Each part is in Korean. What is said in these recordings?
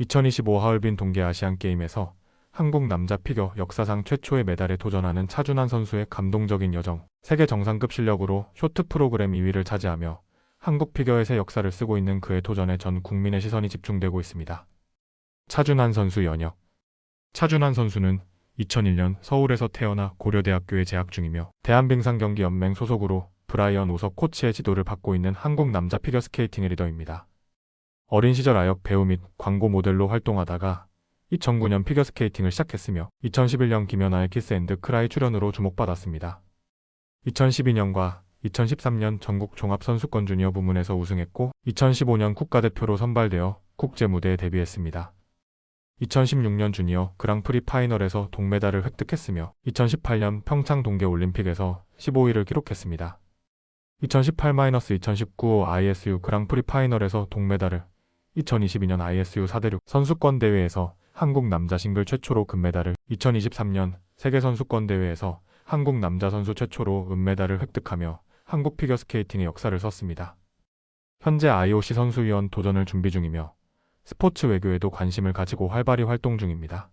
2025 하얼빈 동계 아시안 게임에서 한국 남자 피겨 역사상 최초의 메달에 도전하는 차준환 선수의 감동적인 여정, 세계 정상급 실력으로 쇼트 프로그램 2위를 차지하며 한국 피겨의 새 역사를 쓰고 있는 그의 도전에 전 국민의 시선이 집중되고 있습니다. 차준환 선수 연역 차준환 선수는 2001년 서울에서 태어나 고려대학교에 재학 중이며 대한빙상경기연맹 소속으로 브라이언 오석 코치의 지도를 받고 있는 한국 남자 피겨스케이팅의 리더입니다. 어린 시절 아역 배우 및 광고 모델로 활동하다가 2009년 피겨스케이팅을 시작했으며 2011년 김연아의 키스 앤드 크라이 출연으로 주목받았습니다. 2012년과 2013년 전국 종합선수권 주니어 부문에서 우승했고 2015년 국가대표로 선발되어 국제 무대에 데뷔했습니다. 2016년 주니어 그랑프리 파이널에서 동메달을 획득했으며 2018년 평창 동계올림픽에서 15위를 기록했습니다. 2018-2019 ISU 그랑프리 파이널에서 동메달을 2022년 ISU 4대륙 선수권 대회에서 한국 남자 싱글 최초로 금메달을 2023년 세계 선수권 대회에서 한국 남자 선수 최초로 은메달을 획득하며 한국 피겨스케이팅의 역사를 썼습니다. 현재 IOC 선수위원 도전을 준비 중이며 스포츠 외교에도 관심을 가지고 활발히 활동 중입니다.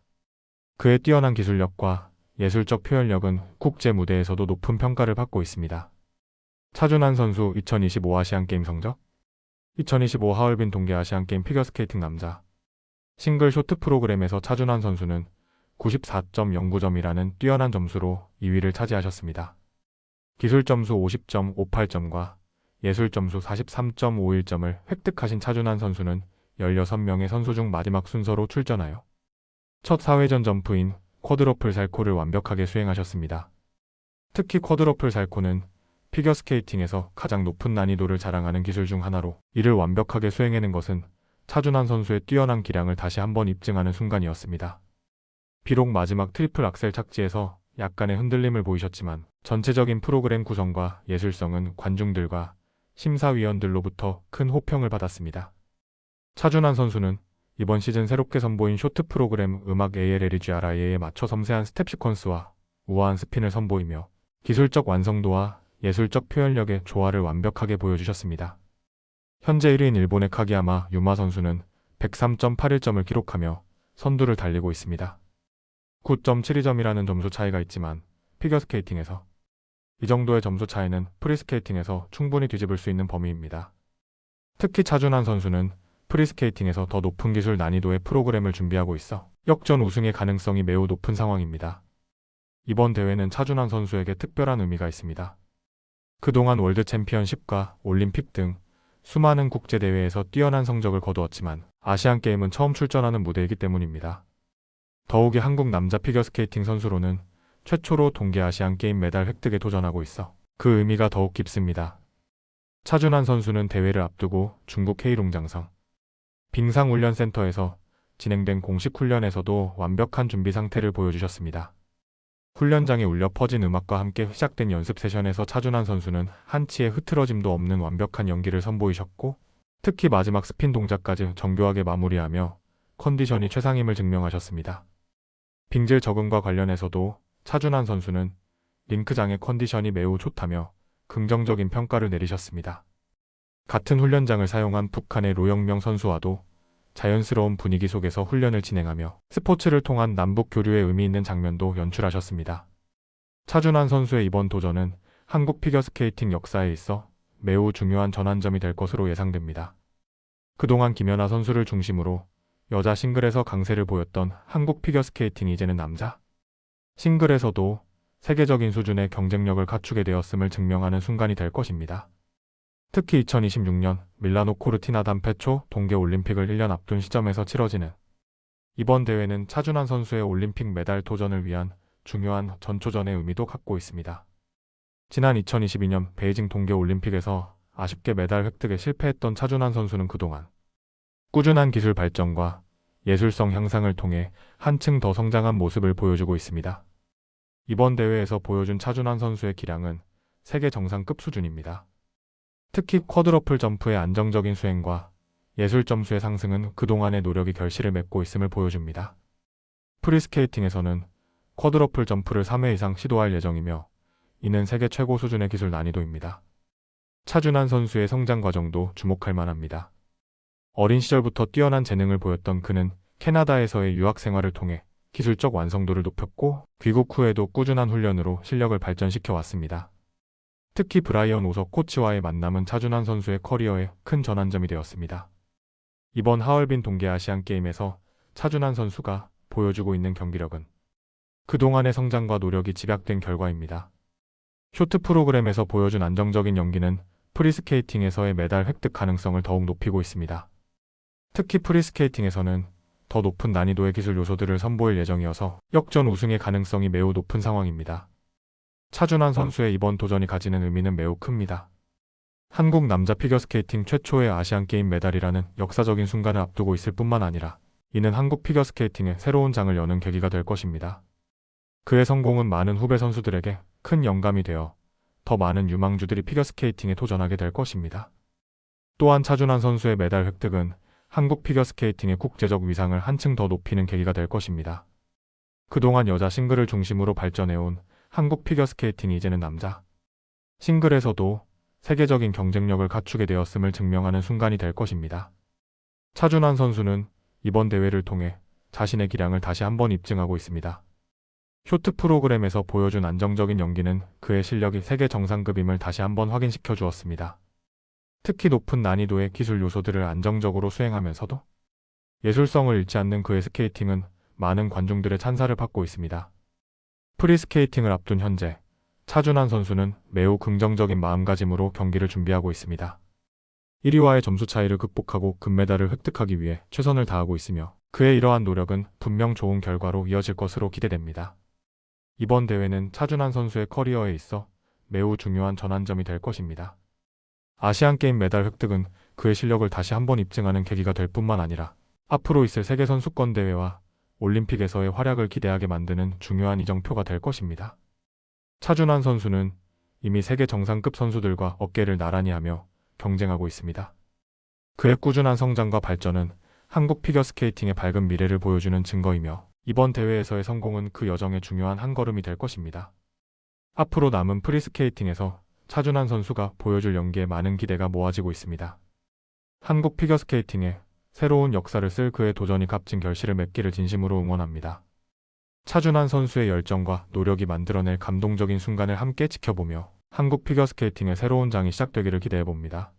그의 뛰어난 기술력과 예술적 표현력은 국제 무대에서도 높은 평가를 받고 있습니다. 차준환 선수 2025 아시안게임 성적 2025 하얼빈 동계 아시안게임 피겨스케이팅 남자 싱글 쇼트 프로그램에서 차준환 선수는 94.09점이라는 뛰어난 점수로 2위를 차지하셨습니다. 기술 점수 50.58점과 예술 점수 43.51점을 획득하신 차준환 선수는 16명의 선수 중 마지막 순서로 출전하여 첫 사회전 점프인 쿼드러플 살코를 완벽하게 수행하셨습니다. 특히 쿼드러플 살코는 피겨스케이팅에서 가장 높은 난이도를 자랑하는 기술 중 하나로 이를 완벽하게 수행해낸 것은 차준환 선수의 뛰어난 기량을 다시 한번 입증하는 순간이었습니다. 비록 마지막 트리플 악셀 착지에서 약간의 흔들림을 보이셨지만 전체적인 프로그램 구성과 예술성은 관중들과 심사위원들로부터 큰 호평을 받았습니다. 차준환 선수는 이번 시즌 새롭게 선보인 쇼트 프로그램 음악 ALLEGRIA에 맞춰 섬세한 스텝 시퀀스와 우아한 스핀을 선보이며 기술적 완성도와 예술적 표현력의 조화를 완벽하게 보여주셨습니다. 현재 1위인 일본의 카기야마 유마 선수는 103.81점을 기록하며 선두를 달리고 있습니다. 9.72점이라는 점수 차이가 있지만 피겨스케이팅에서 이 정도의 점수 차이는 프리스케이팅에서 충분히 뒤집을 수 있는 범위입니다. 특히 차준환 선수는 프리스케이팅에서 더 높은 기술 난이도의 프로그램을 준비하고 있어 역전 우승의 가능성이 매우 높은 상황입니다. 이번 대회는 차준환 선수에게 특별한 의미가 있습니다. 그동안 월드 챔피언십과 올림픽 등 수많은 국제대회에서 뛰어난 성적을 거두었지만 아시안 게임은 처음 출전하는 무대이기 때문입니다. 더욱이 한국 남자 피겨스케이팅 선수로는 최초로 동계 아시안 게임 메달 획득에 도전하고 있어 그 의미가 더욱 깊습니다. 차준환 선수는 대회를 앞두고 중국 헤이룽장성 빙상훈련센터에서 진행된 공식 훈련에서도 완벽한 준비 상태를 보여주셨습니다. 훈련장에 울려 퍼진 음악과 함께 시작된 연습 세션에서 차준환 선수는 한치의 흐트러짐도 없는 완벽한 연기를 선보이셨고 특히 마지막 스핀 동작까지 정교하게 마무리하며 컨디션이 최상임을 증명하셨습니다. 빙질 적응과 관련해서도 차준환 선수는 링크장의 컨디션이 매우 좋다며 긍정적인 평가를 내리셨습니다. 같은 훈련장을 사용한 북한의 로영명 선수와도 자연스러운 분위기 속에서 훈련을 진행하며 스포츠를 통한 남북 교류에 의미 있는 장면도 연출하셨습니다. 차준환 선수의 이번 도전은 한국 피겨스케이팅 역사에 있어 매우 중요한 전환점이 될 것으로 예상됩니다. 그동안 김연아 선수를 중심으로 여자 싱글에서 강세를 보였던 한국 피겨스케이팅이 이제는 남자 싱글에서도 세계적인 수준의 경쟁력을 갖추게 되었음을 증명하는 순간이 될 것입니다. 특히 2026년 밀라노 코르티나 단페초 동계올림픽을 1년 앞둔 시점에서 치러지는 이번 대회는 차준환 선수의 올림픽 메달 도전을 위한 중요한 전초전의 의미도 갖고 있습니다. 지난 2022년 베이징 동계올림픽에서 아쉽게 메달 획득에 실패했던 차준환 선수는 그동안 꾸준한 기술 발전과 예술성 향상을 통해 한층 더 성장한 모습을 보여주고 있습니다. 이번 대회에서 보여준 차준환 선수의 기량은 세계 정상급 수준입니다. 특히 쿼드러플 점프의 안정적인 수행과 예술 점수의 상승은 그동안의 노력이 결실을 맺고 있음을 보여줍니다. 프리스케이팅에서는 쿼드러플 점프를 3회 이상 시도할 예정이며 이는 세계 최고 수준의 기술 난이도입니다. 차준환 선수의 성장 과정도 주목할 만합니다. 어린 시절부터 뛰어난 재능을 보였던 그는 캐나다에서의 유학 생활을 통해 기술적 완성도를 높였고 귀국 후에도 꾸준한 훈련으로 실력을 발전시켜 왔습니다. 특히 브라이언 오석 코치와의 만남은 차준환 선수의 커리어에 큰 전환점이 되었습니다. 이번 하얼빈 동계 아시안 게임에서 차준환 선수가 보여주고 있는 경기력은 그동안의 성장과 노력이 집약된 결과입니다. 쇼트 프로그램에서 보여준 안정적인 연기는 프리스케이팅에서의 메달 획득 가능성을 더욱 높이고 있습니다. 특히 프리스케이팅에서는 더 높은 난이도의 기술 요소들을 선보일 예정이어서 역전 우승의 가능성이 매우 높은 상황입니다. 차준환 선수의 이번 도전이 가지는 의미는 매우 큽니다. 한국 남자 피겨스케이팅 최초의 아시안게임 메달이라는 역사적인 순간을 앞두고 있을 뿐만 아니라 이는 한국 피겨스케이팅의 새로운 장을 여는 계기가 될 것입니다. 그의 성공은 많은 후배 선수들에게 큰 영감이 되어 더 많은 유망주들이 피겨스케이팅에 도전하게 될 것입니다. 또한 차준환 선수의 메달 획득은 한국 피겨스케이팅의 국제적 위상을 한층 더 높이는 계기가 될 것입니다. 그동안 여자 싱글을 중심으로 발전해온 한국 피겨스케이팅이 이제는 남자 싱글에서도 세계적인 경쟁력을 갖추게 되었음을 증명하는 순간이 될 것입니다. 차준환 선수는 이번 대회를 통해 자신의 기량을 다시 한번 입증하고 있습니다. 쇼트 프로그램에서 보여준 안정적인 연기는 그의 실력이 세계 정상급임을 다시 한번 확인시켜 주었습니다. 특히 높은 난이도의 기술 요소들을 안정적으로 수행하면서도 예술성을 잃지 않는 그의 스케이팅은 많은 관중들의 찬사를 받고 있습니다. 프리스케이팅을 앞둔 현재 차준환 선수는 매우 긍정적인 마음가짐으로 경기를 준비하고 있습니다. 1위와의 점수 차이를 극복하고 금메달을 획득하기 위해 최선을 다하고 있으며 그의 이러한 노력은 분명 좋은 결과로 이어질 것으로 기대됩니다. 이번 대회는 차준환 선수의 커리어에 있어 매우 중요한 전환점이 될 것입니다. 아시안게임 메달 획득은 그의 실력을 다시 한번 입증하는 계기가 될 뿐만 아니라 앞으로 있을 세계선수권 대회와 올림픽에서의 활약을 기대하게 만드는 중요한 이정표가 될 것입니다. 차준환 선수는 이미 세계 정상급 선수들과 어깨를 나란히 하며 경쟁하고 있습니다. 그의 꾸준한 성장과 발전은 한국 피겨스케이팅의 밝은 미래를 보여주는 증거이며 이번 대회에서의 성공은 그 여정의 중요한 한 걸음이 될 것입니다. 앞으로 남은 프리스케이팅에서 차준환 선수가 보여줄 연기에 많은 기대가 모아지고 있습니다. 한국 피겨스케이팅에 새로운 역사를 쓸 그의 도전이 값진 결실을 맺기를 진심으로 응원합니다. 차준환 선수의 열정과 노력이 만들어낼 감동적인 순간을 함께 지켜보며 한국 피겨스케이팅의 새로운 장이 시작되기를 기대해봅니다.